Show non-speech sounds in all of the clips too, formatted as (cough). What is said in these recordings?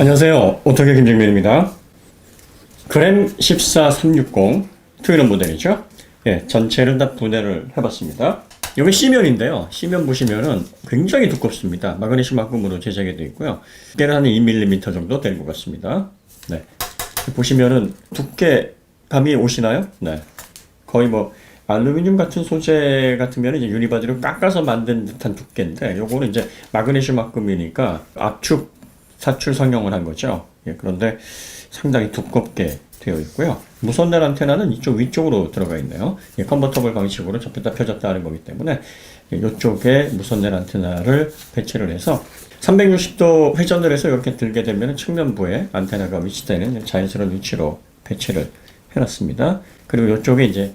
안녕하세요. 오토교 김정민입니다. 그램 14360 트윈원 모델이죠. 예, 전체를 다 분해를 해봤습니다. 이게 C면인데요. C면 보시면은 굉장히 두껍습니다. 마그네슘 합금으로 제작이 되어 있고요. 두께는 한 2mm 정도 될것 같습니다. 네. 보시면은 두께 감이 오시나요? 네. 거의 뭐 알루미늄 같은 소재 같으면 이제 유니바디로 깎아서 만든 듯한 두께인데 요거는 이제 마그네슘 합금이니까 압축 사출 성형을 한 거죠. 예, 그런데 상당히 두껍게 되어 있고요. 무선넬 안테나는 이쪽 위쪽으로 들어가 있네요. 예, 컨버터블 방식으로 접혔다 펴졌다 하는 거기 때문에 예, 이쪽에 무선넬 안테나를 배치를 해서 360도 회전을 해서 이렇게 들게 되면 측면부에 안테나가 위치되는 자연스러운 위치로 배치를 해놨습니다. 그리고 이쪽에 이제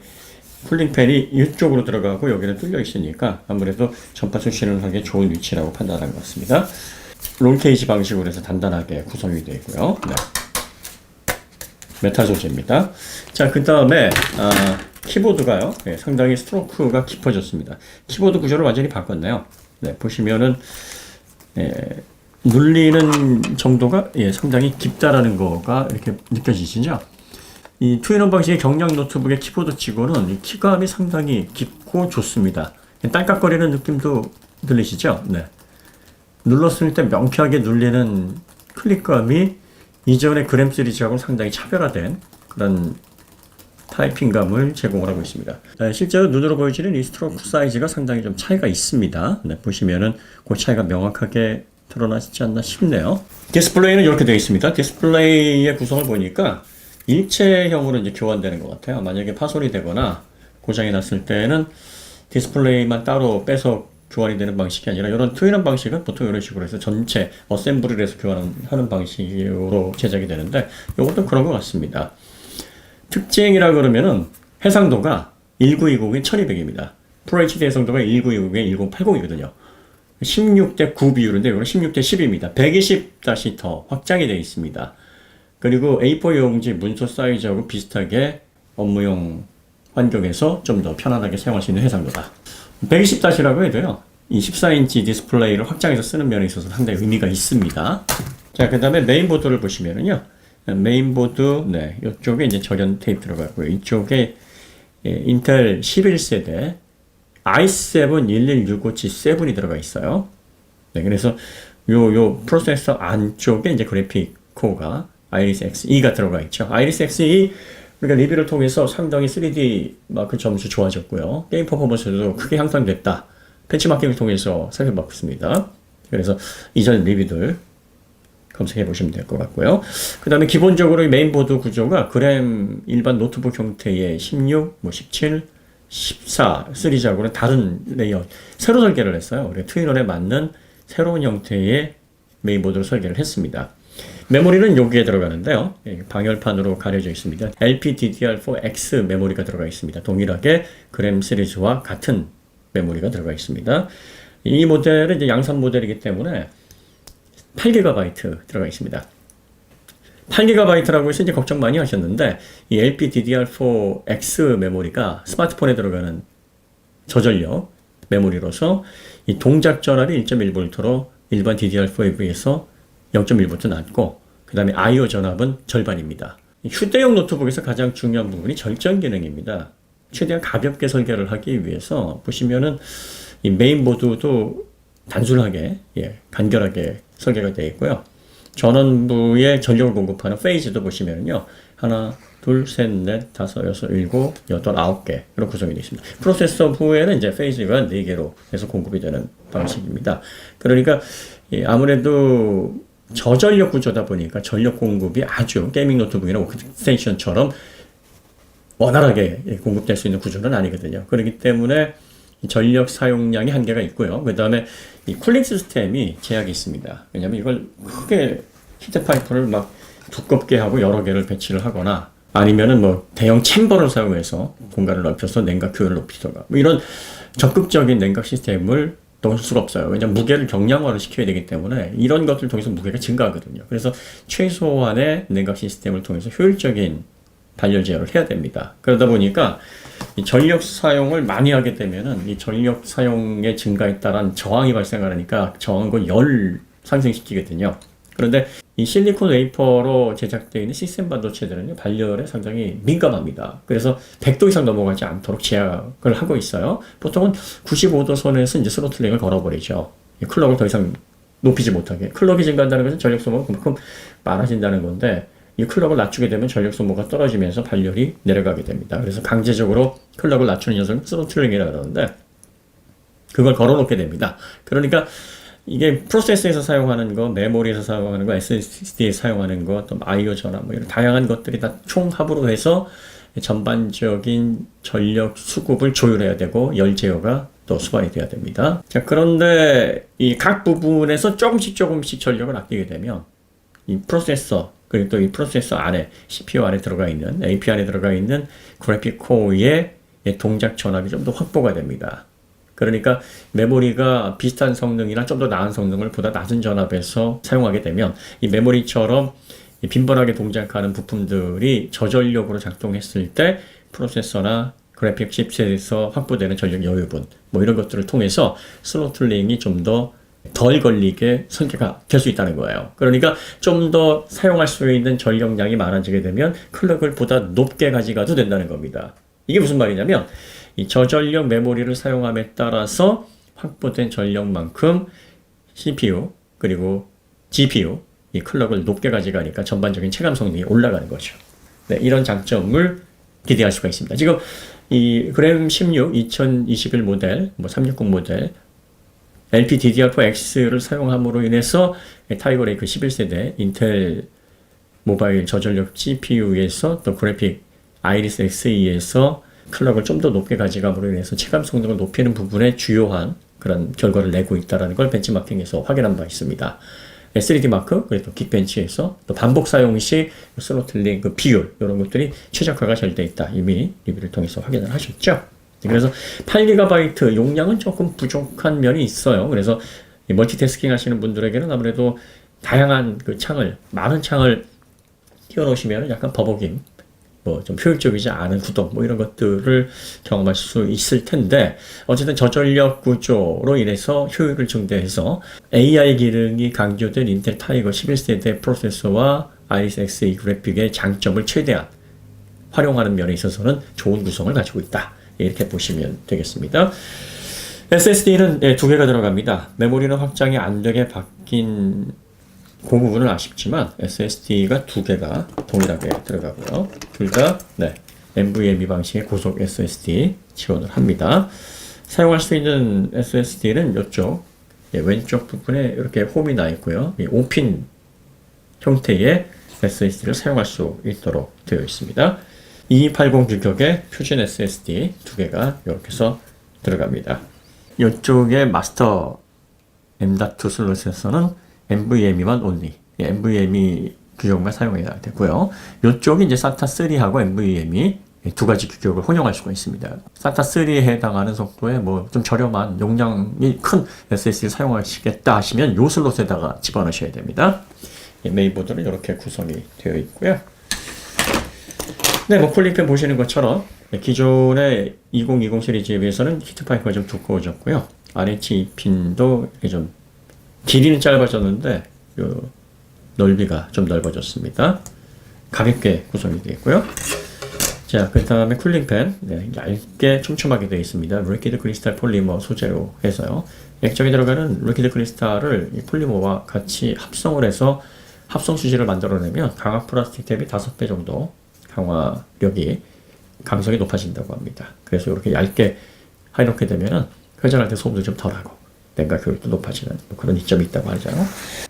쿨링팬이 이쪽으로 들어가고 여기는 뚫려 있으니까 아무래도 전파 수신을 하기 좋은 위치라고 판단한 것 같습니다. 롱케이지 방식으로 해서 단단하게 구성이 되어 있고요. 네. 메탈 소재입니다. 자, 그 다음에 아, 키보드가요. 네, 상당히 스트로크가 깊어졌습니다. 키보드 구조를 완전히 바꿨네요. 네, 보시면은 예, 눌리는 정도가 예, 상당히 깊다라는 거가 이렇게 느껴지시죠? 이 투인원 방식의 경량 노트북의 키보드 치고는 이 키감이 상당히 깊고 좋습니다. 딸깍거리는 느낌도 들리시죠? 네. 눌렀을 때 명쾌하게 눌리는 클릭감이 이전의 그램 시리즈하고는 상당히 차별화된 그런 타이핑감을 제공을 하고 있습니다. 네, 실제로 눈으로 보여지는 이 스트로크 사이즈가 상당히 좀 차이가 있습니다. 네, 보시면은 그 차이가 명확하게 드러나지 않나 싶네요. 디스플레이는 이렇게 되어 있습니다. 디스플레이의 구성을 보니까 일체형으로 이제 교환되는 것 같아요. 만약에 파손이 되거나 고장이 났을 때는 디스플레이만 따로 빼서 교환이 되는 방식이 아니라 이런 트윈한 방식은 보통 이런 식으로 해서 전체 어셈블리를 해서 교환하는 방식으로 제작이 되는데 이것도 그런 것 같습니다. 특징이라 그러면은 해상도가 1920에 1200입니다. FHD 해상도가 1920에 1080이거든요. 16대 9 비율인데 이거는 16대 10입니다. 120 다시 더 확장이 되어 있습니다. 그리고 A4 용지 문서 사이즈하고 비슷하게 업무용 환경에서 좀 더 편안하게 사용할 수 있는 해상도다. 120다시라고 해도요. 이 14인치 디스플레이를 확장해서 쓰는 면에 있어서 상당히 의미가 있습니다. 자, 그 다음에 메인보드를 보시면은요. 메인보드, 네, 이쪽에 이제 절연 테이프 들어가고요. 이쪽에 예, 인텔 11세대 i7 11657이 들어가 있어요. 네, 그래서 요, 요 프로세서 안쪽에 이제 그래픽 코어가 아이리스 Xe-가 들어가 있죠. 아이리스 우리가 리뷰를 통해서 상당히 3D 마크 점수 좋아졌고요. 게임 퍼포먼스도 크게 향상됐다. 벤치마킹을 통해서 살펴봤습니다. 그래서 이전 리뷰들 검색해 보시면 될 것 같고요. 그 다음에 기본적으로 메인보드 구조가 그램 일반 노트북 형태의 16, 뭐 17, 14 시리즈하고는 다른 레이아웃 새로 설계를 했어요. 트윈원에 맞는 새로운 형태의 메인보드를 설계를 했습니다. 메모리는 여기에 들어가는데요. 예, 방열판으로 가려져 있습니다. LPDDR4X 메모리가 들어가 있습니다. 동일하게 그램 시리즈와 같은 메모리가 들어가 있습니다. 이 모델은 이제 양산 모델이기 때문에 8GB 들어가 있습니다. 8GB라고 해서 이제 걱정 많이 하셨는데 이 LPDDR4X 메모리가 스마트폰에 들어가는 저전력 메모리로서 이 동작 전압이 1.1V로 일반 DDR4에 비해서 0.1V 낮고 그 다음에 I/O 전압은 절반입니다. 휴대용 노트북에서 가장 중요한 부분이 절전 기능입니다. 최대한 가볍게 설계를 하기 위해서 보시면은 이 메인보드도 단순하게 예, 간결하게 설계가 되어 있고요. 전원부에 전력을 공급하는 페이즈도 보시면요. 하나, 둘, 셋, 넷, 다섯, 여섯, 일곱, 여덟, 아홉 개 이런 구성이 되어 있습니다. 프로세서 부에는 이제 페이즈가 네 개로 해서 공급이 되는 방식입니다. 그러니까 예, 아무래도 저전력 구조다 보니까 전력 공급이 아주 게이밍 노트북이나 워크스테이션처럼 원활하게 예, 공급될 수 있는 구조는 아니거든요. 그렇기 때문에 이 전력 사용량이 한계가 있고요. 그 다음에 이 쿨링 시스템이 제약이 있습니다. 왜냐하면 이걸 크게 히트 파이프를 막 두껍게 하고 여러 개를 배치를 하거나 아니면은 뭐 대형 챔버를 사용해서 공간을 넓혀서 냉각 효율을 높이거나 뭐 이런 적극적인 냉각 시스템을 넣을 수가 없어요. 왜냐하면 무게를 경량화를 시켜야 되기 때문에 이런 것들을 통해서 무게가 증가하거든요. 그래서 최소한의 냉각 시스템을 통해서 효율적인 발열 제어를 해야 됩니다. 그러다 보니까 이 전력 사용을 많이 하게 되면은 이 전력 사용의 증가에 따른 저항이 발생하니까 저항과 열 상승시키거든요. 그런데 이 실리콘 웨이퍼로 제작되어 있는 시스템 반도체들은요, 발열에 상당히 민감합니다. 그래서 100도 이상 넘어가지 않도록 제약을 하고 있어요. 보통은 95도 선에서 이제 스로틀링을 걸어버리죠. 이 클럭을 더 이상 높이지 못하게. 클럭이 증가한다는 것은 전력 소모가 그만큼 많아진다는 건데, 이 클럭을 낮추게 되면 전력 소모가 떨어지면서 발열이 내려가게 됩니다. 그래서 강제적으로 클럭을 낮추는 녀석을 스로틀링이라고 그러는데, 그걸 걸어놓게 됩니다. 그러니까 이게 프로세서에서 사용하는 거, 메모리에서 사용하는 거, SSD에 사용하는 거, 또 I/O 전압 뭐 이런 다양한 것들이 다 총합으로 해서 전반적인 전력 수급을 조율해야 되고 열 제어가 또 수반이 돼야 됩니다. 자, 그런데 이 각 부분에서 조금씩 조금씩 전력을 아끼게 되면 이 프로세서 그리고 또 이 프로세서 안에 CPU 안에 들어가 있는 AP 안에 들어가 있는 그래픽 코어의 동작 전압이 좀 더 확보가 됩니다. 그러니까 메모리가 비슷한 성능이나 좀 더 나은 성능을 보다 낮은 전압에서 사용하게 되면 이 메모리처럼 이 빈번하게 동작하는 부품들이 저전력으로 작동했을 때 프로세서나 그래픽 칩셋에서 확보되는 전력 여유분 뭐 이런 것들을 통해서 스로틀링이 좀더 덜 걸리게 설계가 될 수 있다는 거예요. 그러니까 좀 더 사용할 수 있는 전력량이 많아지게 되면 클럭을 보다 높게 가져가도 된다는 겁니다. 이게 무슨 말이냐면 이 저전력 메모리를 사용함에 따라서 확보된 전력만큼 CPU 그리고 GPU 이 클럭을 높게 가져가니까 전반적인 체감 성능이 올라가는 거죠. 네, 이런 장점을 기대할 수가 있습니다. 지금 이 그램 16 2021 모델, 뭐 360 모델 LPDDR4X를 사용함으로 인해서 타이거 레이크 11세대 인텔 모바일 저전력 GPU에서 또 그래픽 아이리스 Xe에서 클럭을 좀 더 높게 가져감으로 인해서 체감 성능을 높이는 부분에 주요한 그런 결과를 내고 있다는 걸 벤치마킹에서 확인한 바 있습니다. 3D 마크 그리고 긱벤치에서 또 반복 사용 시 스로틀링 그 비율 이런 것들이 최적화가 잘 돼 있다 이미 리뷰를 통해서 확인을 하셨죠. 그래서 8GB 용량은 조금 부족한 면이 있어요. 그래서 멀티태스킹 하시는 분들에게는 아무래도 다양한 그 창을 많은 창을 띄워놓으시면 약간 버벅임 뭐 좀 효율적이지 않은 구동 뭐 이런 것들을 경험할 수 있을 텐데 어쨌든 저전력 구조로 인해서 효율을 증대해서 AI 기능이 강조된 인텔 타이거 11세대 프로세서와 아이리스 Xe 그래픽의 장점을 최대한 활용하는 면에 있어서는 좋은 구성을 가지고 있다. 이렇게 보시면 되겠습니다. SSD는 네, 두 개가 들어갑니다. 메모리는 확장이 안 되게 바뀐 그 부분은 아쉽지만 SSD가 두 개가 동일하게 들어가고요. 둘 다 네, NVMe 방식의 고속 SSD 지원을 합니다. 사용할 수 있는 SSD는 이쪽 예, 왼쪽 부분에 이렇게 홈이 나 있고요. 이 5핀 형태의 SSD를 사용할 수 있도록 되어 있습니다. 2280 규격의 표준 SSD 두 개가 이렇게 해서 들어갑니다. 이쪽에 마스터 M.2 슬롯에서는 NVMe만 only, 예, NVMe 규격만 사용해야 되고요. 이쪽이 이제 SATA 3하고 NVMe 두 가지 규격을 혼용할 수가 있습니다. SATA 3에 해당하는 속도에 뭐좀 저렴한 용량이 큰 SSD를 사용하시겠다 하시면 요 슬롯에다가 집어넣으셔야 됩니다. 예, 메인보드는 이렇게 구성이 되어 있고요. 네, 뭐 쿨링팬 보시는 것처럼 기존의 2020 시리즈에 비해서는 히트파이프가 좀 두꺼워졌고요. RH 핀도 좀 길이는 짧아졌는데 요 넓이가 좀 넓어졌습니다. 가볍게 구성이 되어 있고요. 자, 그 다음에 쿨링팬. 네, 얇게 촘촘하게 되어 있습니다. 리퀴드 크리스탈 폴리머 소재로 해서요. 액정에 들어가는 리퀴드 크리스탈을 이 폴리머와 같이 합성을 해서 합성 수지를 만들어내면 강화 플라스틱 대비 5배 정도 강화력이 강성이 높아진다고 합니다. 그래서 이렇게 얇게 해놓게 되면은 회전할 때 소음도 좀 덜하고 냉각 효율도 높아지는 뭐 그런 이점이 있다고 하죠.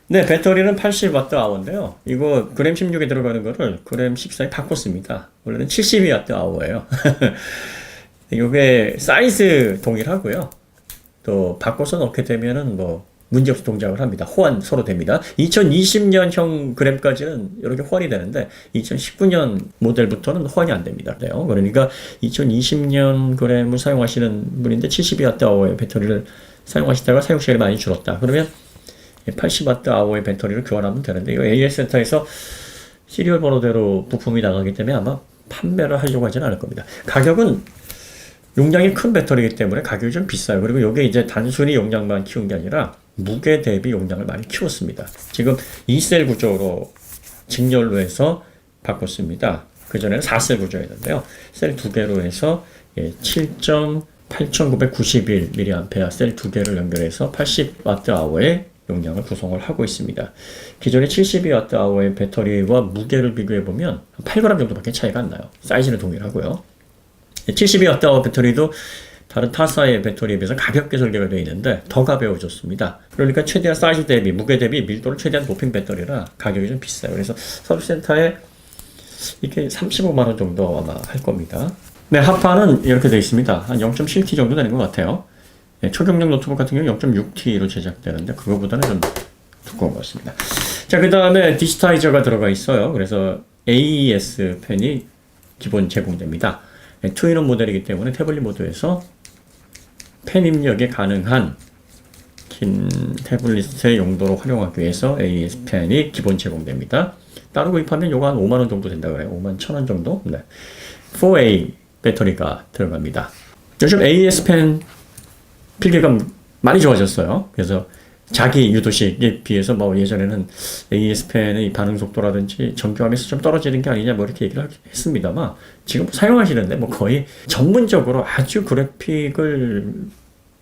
네, 배터리는 80와트 아워인데요. 이거 그램 16에 들어가는 거를 그램 14에 바꿨습니다. 원래는 72와트 아워예요. (laughs) 이게 사이즈 동일하고요. 또 바꿔서 넣게 되면은 뭐 문제없이 동작을 합니다. 호환 서로 됩니다. 2020년형 그램까지는 이렇게 호환이 되는데 2019년 모델부터는 호환이 안 됩니다. 그래요. 그러니까 2020년 그램을 사용하시는 분인데 72와트 아워의 배터리를 사용하시다가 사용 시간이 많이 줄었다. 그러면 80W 아워의 배터리를 교환하면 되는데 이 AS 센터에서 시리얼 번호대로 부품이 나가기 때문에 아마 판매를 하려고 하진 않을 겁니다. 가격은 용량이 큰 배터리이기 때문에 가격이 좀 비싸요. 그리고 이게 이제 단순히 용량만 키운 게 아니라 무게 대비 용량을 많이 키웠습니다. 지금 2셀 구조로 직렬로 해서 바꿨습니다. 그전에는 4셀 구조였는데요. 셀 두 개로 해서 예, 7.5 8,991mAh 셀 두 개를 연결해서 80Wh의 용량을 구성을 하고 있습니다. 기존의 72Wh의 배터리와 무게를 비교해보면 8g 정도밖에 차이가 안 나요. 사이즈는 동일하고요. 72Wh 배터리도 다른 타사의 배터리에 비해서 가볍게 설계가 되어 있는데 더 가벼워졌습니다. 그러니까 최대한 사이즈 대비, 무게 대비 밀도를 최대한 높인 배터리라 가격이 좀 비싸요. 그래서 서비스센터에 이게 35만원 정도 아마 할 겁니다. 네, 하파는 이렇게 되어 있습니다. 한 0.7T 정도 되는 것 같아요. 네, 초경량 노트북 같은 경우 0.6T로 제작되는데 그거보다는 좀 두꺼운 것 같습니다. 자, 그 다음에 디지타이저가 들어가 있어요. 그래서 AES 펜이 기본 제공됩니다. 네, 투인원 모델이기 때문에 태블릿 모드에서 펜 입력이 가능한 긴 태블릿의 용도로 활용하기 위해서 AES 펜이 기본 제공됩니다. 따로 구입하면 요거 한 5만원 정도 된다 그래요. 5만 1천원 정도? 네. 4A 배터리가 들어갑니다. 요즘 AES 펜 필기감 많이 좋아졌어요. 그래서 자기 유도식에 비해서 뭐 예전에는 AES 펜의 반응 속도라든지 정교함에서 좀 떨어지는 게 아니냐 뭐 이렇게 얘기를 했습니다만 지금 사용하시는데 뭐 거의 전문적으로 아주 그래픽을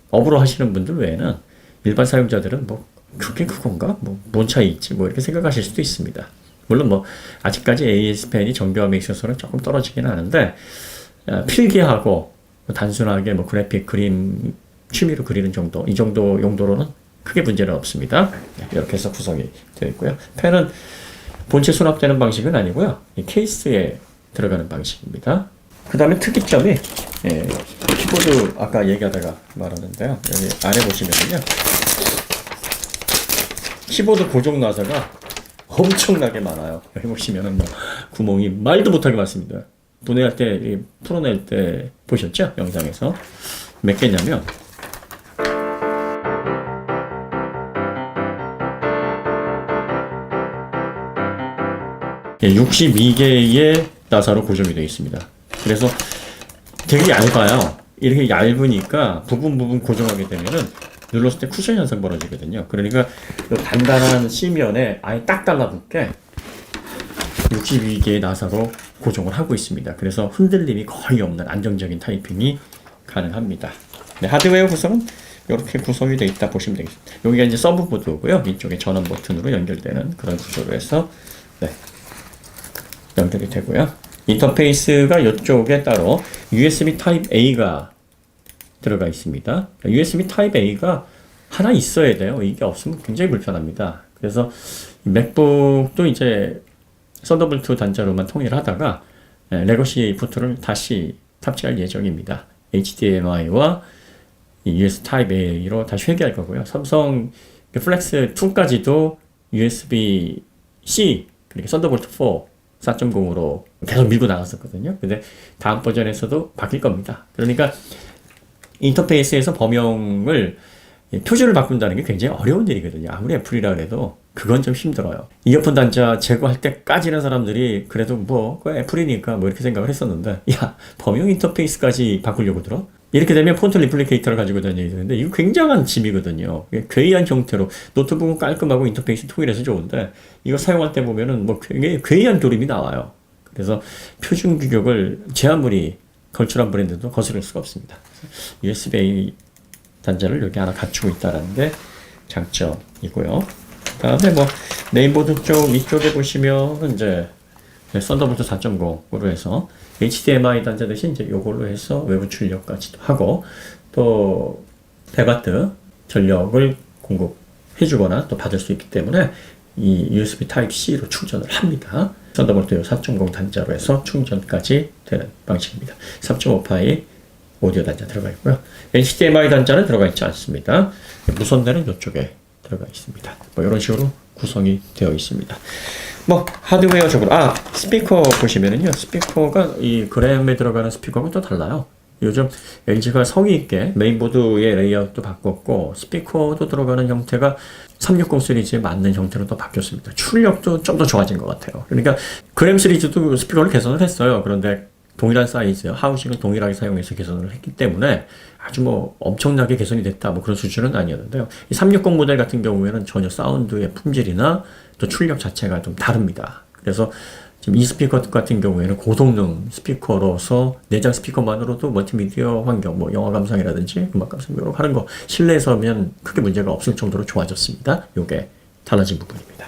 업으로 하시는 분들 외에는 일반 사용자들은 뭐 그게 그건가? 뭐 뭔 차이 있지? 뭐 이렇게 생각하실 수도 있습니다. 물론 뭐 아직까지 AES 펜이 정교함에 있어서는 조금 떨어지긴 하는데 어, 필기하고 단순하게 뭐 그래픽 그림 취미로 그리는 정도 이 정도 용도로는 크게 문제는 없습니다. 네, 이렇게 해서 구성이 되어 있고요. 펜은 본체 수납되는 방식은 아니고요. 이 케이스에 들어가는 방식입니다. 그 다음에 특이점이 예, 키보드 아까 얘기하다가 말하는데요. 여기 아래 보시면요. 키보드 고정 나사가 엄청나게 많아요. 여기 보시면은 뭐 구멍이 말도 못하게 많습니다. 분해할 때, 이 풀어낼 때 보셨죠? 영상에서. 몇 개냐면, 예, 62개의 나사로 고정이 되어 있습니다. 그래서 되게 얇아요. 이렇게 얇으니까 부분 부분 고정하게 되면은 눌렀을 때 쿠션 현상 벌어지거든요. 그러니까 이 단단한 C면에 아예 딱 달라붙게 62개의 나사로 고정을 하고 있습니다. 그래서 흔들림이 거의 없는 안정적인 타이핑이 가능합니다. 네, 하드웨어 구성은 이렇게 구성이 되어 있다 보시면 되겠습니다. 여기가 이제 서브 보드고요. 이쪽에 전원 버튼으로 연결되는 그런 구조로 해서 네, 연결이 되고요. 인터페이스가 이쪽에 따로 USB Type A가 들어가 있습니다. USB Type A가 하나 있어야 돼요. 이게 없으면 굉장히 불편합니다. 그래서 맥북도 이제 썬더볼트 단자로만 통일을 하다가 예, 레거시 포트를 다시 탑재할 예정입니다. HDMI와 USB Type A로 다시 회귀할 거고요. 삼성 플렉스 2까지도 USB-C 그러니까 썬더볼트 4 4.0으로 계속 밀고 나갔었거든요. 근데 다음 버전에서도 바뀔 겁니다. 그러니까 인터페이스에서 범용을 표준을 바꾼다는 게 굉장히 어려운 일이거든요. 아무리 애플이라 그래도 그건 좀 힘들어요. 이어폰 단자 제거할 때까지는 사람들이 그래도 뭐 애플이니까 뭐 이렇게 생각을 했었는데 (laughs) 야 범용 인터페이스까지 바꾸려고 들어? 이렇게 되면 폰트 리플리케이터를 가지고 다녀야 되는데 이거 굉장한 짐이거든요. 이게 괴이한 형태로 노트북은 깔끔하고 인터페이스 통일해서 좋은데 이거 사용할 때 보면은 뭐 굉장히 괴이한 그림이 나와요. 그래서 표준 규격을 제 아무리 걸출한 브랜드도 거스를 수가 없습니다. USB-A 단자를 여기 하나 갖추고 있다는 게 장점이고요. 그 다음에 뭐 메인보드 쪽 이쪽에 보시면 이제 썬더볼트 4.0으로 해서 HDMI 단자 대신 이제 요걸로 해서 외부 출력까지도 하고 또 100W 전력을 공급해주거나 또 받을 수 있기 때문에 이 USB Type-C로 충전을 합니다. 썬더볼트 4.0 단자로 해서 충전까지 되는 방식입니다. 3.5파이 오디오 단자 들어가 있고요. HDMI 단자는 들어가 있지 않습니다. 무선대는 이쪽에 들어가 있습니다. 뭐 이런 식으로 구성이 되어 있습니다. 뭐 하드웨어적으로 아 스피커 보시면은요 스피커가 이 그램에 들어가는 스피커하고 또 달라요. 요즘 LG가 성의 있게 메인보드의 레이아웃도 바꿨고 스피커도 들어가는 형태가 360 시리즈에 맞는 형태로 또 바뀌었습니다. 출력도 좀 더 좋아진 것 같아요. 그러니까 그램 시리즈도 스피커를 개선을 했어요. 그런데 동일한 사이즈, 하우싱을 동일하게 사용해서 개선을 했기 때문에 아주 뭐 엄청나게 개선이 됐다 뭐 그런 수준은 아니었는데요. 이360 모델 같은 경우에는 전혀 사운드의 품질이나 또 출력 자체가 좀 다릅니다. 그래서 지금 이 스피커 같은 경우에는 고성능 스피커로서 내장 스피커만으로도 멀티미디어 환경, 뭐 영화 감상이라든지 음악 감상 이런 거 하는 거 실내에서면 크게 문제가 없을 정도로 좋아졌습니다. 요게 달라진 부분입니다.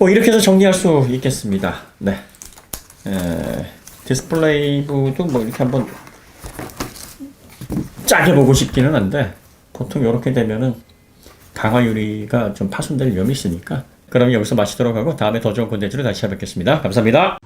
뭐 이렇게 해서 정리할 수 있겠습니다. 네. 에, 디스플레이부도 뭐 이렇게 한번 짜게 보고 싶기는 한데 보통 이렇게 되면은 강화 유리가 좀 파손될 위험이 있으니까 그럼 여기서 마치도록 하고 다음에 더 좋은 콘텐츠로 다시 찾아뵙겠습니다. 감사합니다.